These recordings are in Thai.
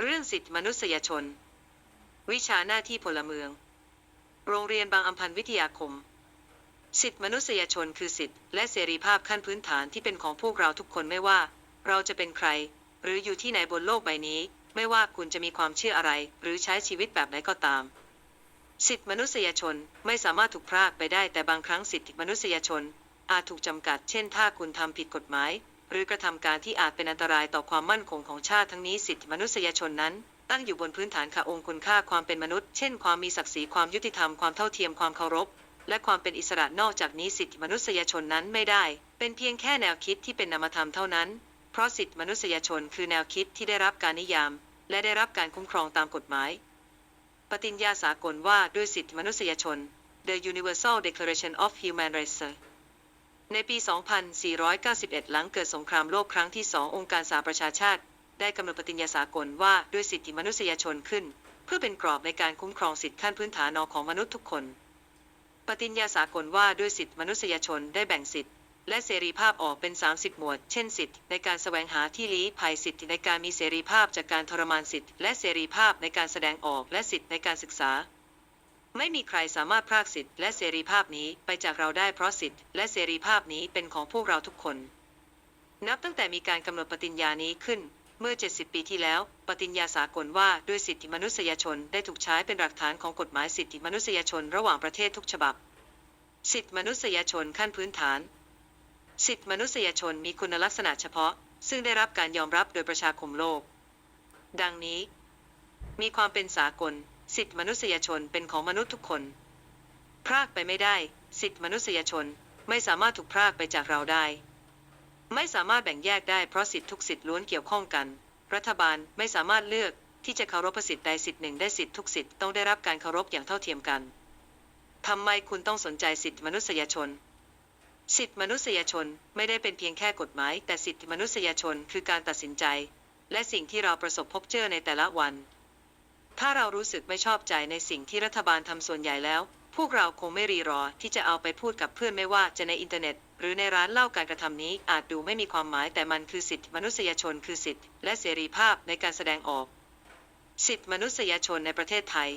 เรื่องสิทธิมนุษยชน วิชาหน้าที่พลเมือง โรงเรียนบางอัมพันธ์วิทยาคม สิทธิมนุษยชนคือสิทธิและเสรีภาพขั้นพื้นฐานที่เป็นของพวกเราทุกคนไม่ว่า เราจะเป็นใคร หรืออยู่ที่ไหนบนโลกใบนี้ ไม่ว่าคุณจะมีความเชื่ออะไร หรือใช้ชีวิตแบบไหนก็ตาม สิทธิมนุษยชนไม่สามารถถูกพรากไปได้แต่บางครั้งสิทธิมนุษยชน อาจถูกจำกัด เช่น ถ้าคุณทำผิดกฎหมาย หรือกระทำการที่อาจเป็นอันตรายต่อความมั่นคงของชาติทั้งนี้สิทธิมนุษยชนนั้น ตั้งอยู่บนพื้นฐานค่ะองค์คุณค่าความเป็นมนุษย์ เช่น ความมีศักดิ์ศรีความยุติธรรมความเท่าเทียมความเคารพ และความเป็นอิสระนอกจากนี้สิทธิมนุษยชนนั้นไม่ได้ เป็นเพียงแค่แนวคิดที่เป็นนามธรรมเท่านั้น เพราะสิทธิมนุษยชนคือแนวคิดที่ได้รับการนิยาม และได้รับการคุ้มครองตามกฎหมาย ปฏิญญาสากลว่าด้วยสิทธิมนุษยชน The Universal Declaration of Human Rights ในปี 2491 หลังเกิดสงครามโลกครั้งที่สององค์การสหประชาชาติ ได้กำหนดปฏิญญาสากลว่าด้วยสิทธิมนุษยชนขึ้น เพื่อเป็นกรอบในการคุ้มครองสิทธิขั้นพื้นฐานของมนุษย์ทุกคน ปฏิญญาสากลว่าด้วยสิทธิมนุษยชนได้แบ่งสิทธิและเสรีภาพออกเป็น 30 หมวด เช่นสิทธิในการแสวงหาที่ลี้ภัยสิทธิในการมีเสรีภาพจากการทรมานสิทธิและเสรีภาพในการแสดงออกและสิทธิในการศึกษา ไม่มีใครสามารถพรากสิทธิและเสรีภาพนี้ไปจากเราได้เพราะสิทธิและเสรีภาพนี้เป็นของพวกเราทุกคน นับตั้งแต่มีการกำหนดปฏิญญานี้ขึ้น เมื่อ 70 ปีที่แล้ว ปฏิญญาสากลว่าด้วยสิทธิมนุษยชนได้ถูกใช้เป็นหลักฐานของกฎหมายสิทธิมนุษยชนระหว่างประเทศทุกฉบับ สิทธิมนุษยชนขั้นพื้นฐาน สิทธิมนุษยชนมีคุณลักษณะเฉพาะ ซึ่งได้รับการยอมรับโดยประชาคมโลก ดังนี้ มีความเป็นสากล สิทธิมนุษยชนเป็นของมนุษย์ทุกคน พรากไปไม่ได้ สิทธิมนุษยชนไม่สามารถถูกพรากไปจากเราได้ ไม่สามารถแบ่งแยกได้เพราะสิทธิทุกสิทธิล้วนเกี่ยวข้องกัน รัฐบาลไม่สามารถเลือกที่จะเคารพสิทธิใดสิทธิหนึ่งได้สิทธิทุกสิทธิต้องได้รับการเคารพอย่างเท่าเทียมกันทำไมคุณต้องสนใจสิทธิมนุษยชน สิทธิมนุษยชนไม่ได้เป็นเพียงแค่กฎหมาย แต่สิทธิมนุษยชนคือการตัดสินใจ และสิ่งที่เราประสบพบเจอในแต่ละวัน ถ้าเรารู้สึกไม่ชอบใจในสิ่งที่รัฐบาลทำส่วนใหญ่แล้ว พวกเราคงไม่รีรอที่จะเอาไปพูดกับเพื่อนไม่ว่าจะในอินเทอร์เน็ต หรือในร้านเล่าการกระทำนี้อาจดูไม่มีความหมายแต่มันคือสิทธิมนุษยชนคือสิทธิและเสรีภาพในการแสดงออก สิทธิมนุษยชนในประเทศไทย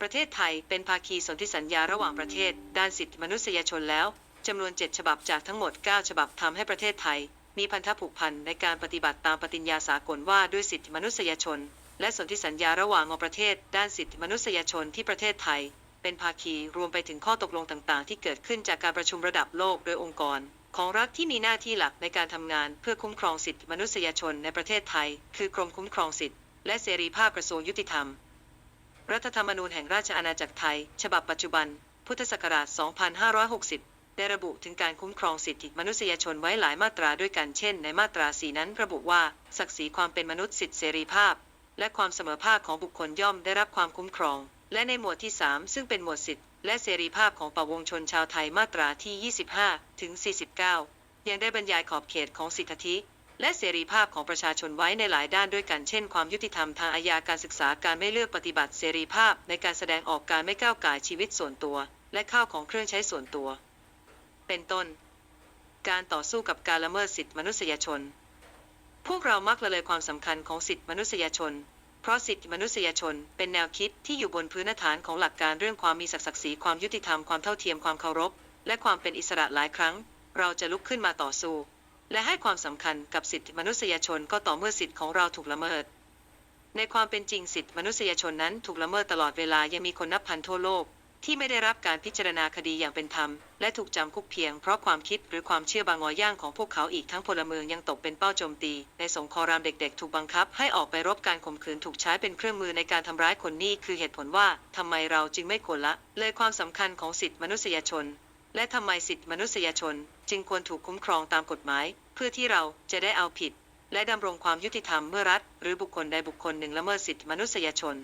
ประเทศไทยเป็นภาคีสนธิสัญญาระหว่างประเทศ ด้านสิทธิมนุษยชนแล้วจำนวน 7 ฉบับจากทั้งหมด 9 ฉบับทำให้ประเทศไทย มีพันธะผูกพันในการปฏิบัติตามปฏิญญาสากลว่าด้วยสิทธิมนุษยชน และสนธิสัญญาระหว่างประเทศ ด้านสิทธิมนุษยชนที่ประเทศไทย เป็นภาคีรวมไปถึงข้อตกลงต่างๆ ที่เกิดขึ้นจากการประชุมระดับโลกโดยองค์กร ของรัฐที่มีหน้าที่หลักในการทำงานเพื่อคุ้มครองสิทธิมนุษยชนในประเทศไทย คือกรมคุ้มครองสิทธิและเสรีภาพกระทรวงยุติธรรม รัฐธรรมนูญแห่งราชอาณาจักรไทย ฉบับปัจจุบัน พุทธศักราช 2560ได้ระบุถึงการคุ้มครองสิทธิมนุษยชนไว้หลายมาตราด้วยกัน เช่น ในมาตรา 4 นั้นระบุว่า ศักดิ์ศรีความเป็นมนุษย์สิทธิเสรีภาพ และความเสมอภาคของบุคคลย่อมได้รับความคุ้มครอง และในหมวดที่ 3 ซึ่งเป็นหมวดสิทธิและเสรีภาพของประวงชนชาวไทยมาตราที่ 25 ถึง 49 ยังได้บรรยายขอบเขตของสิทธิและเสรีภาพของประชาชนไว้ในหลายด้านด้วยกันเช่น ความยุติธรรมทางอาญาการศึกษาการไม่เลือกปฏิบัติเสรีภาพในการแสดงออกการไม่ก้าวก่ายชีวิตส่วนตัว และข้าวของเครื่องใช้ส่วนตัว เป็นต้น การต่อสู้กับการละเมิดสิทธิมนุษยชน พวกเรามักละเลยความสำคัญของสิทธิมนุษยชน เพราะสิทธิมนุษยชนเป็นแนวคิดที่อยู่บนพื้นฐานของหลักการเรื่องความมีศักดิ์ศรีความยุติธรรมความเท่าเทียมความเคารพ และความเป็นอิสระหลายครั้ง เราจะลุกขึ้นมาต่อสู้ และให้ความสำคัญกับสิทธิมนุษยชนก็ต่อเมื่อสิทธิของเราถูกละเมิด ในความเป็นจริงสิทธิมนุษยชนนั้นถูกละเมิดตลอดเวลายังมีคนนับพันทั่วโลก ที่ไม่ได้รับการพิจารณาคดีอย่างเป็นธรรม และถูกจำคุกเพียงเพราะความคิดหรือความเชื่อบางงอย่างของพวกเขาอีกทั้งพลเมืองยังตกเป็นเป้าโจมตี ในสงครามเด็กๆ ถูกบังคับให้ออกไปรบการข่มขืนถูกใช้เป็นเครื่องมือในการทำร้ายคนนี่คือเหตุผลว่าทำไมเราจึงไม่ควรละ เลยความสำคัญของสิทธิมนุษยชน และทำไมสิทธิมนุษยชน จึงควรถูกคุ้มครองตามกฎหมาย เพื่อที่เราจะได้เอาผิด และดำรงความยุติธรรมเมื่อรัฐ หรือบุคคลใดบุคคลหนึ่งละเมิดสิทธิมนุษยชน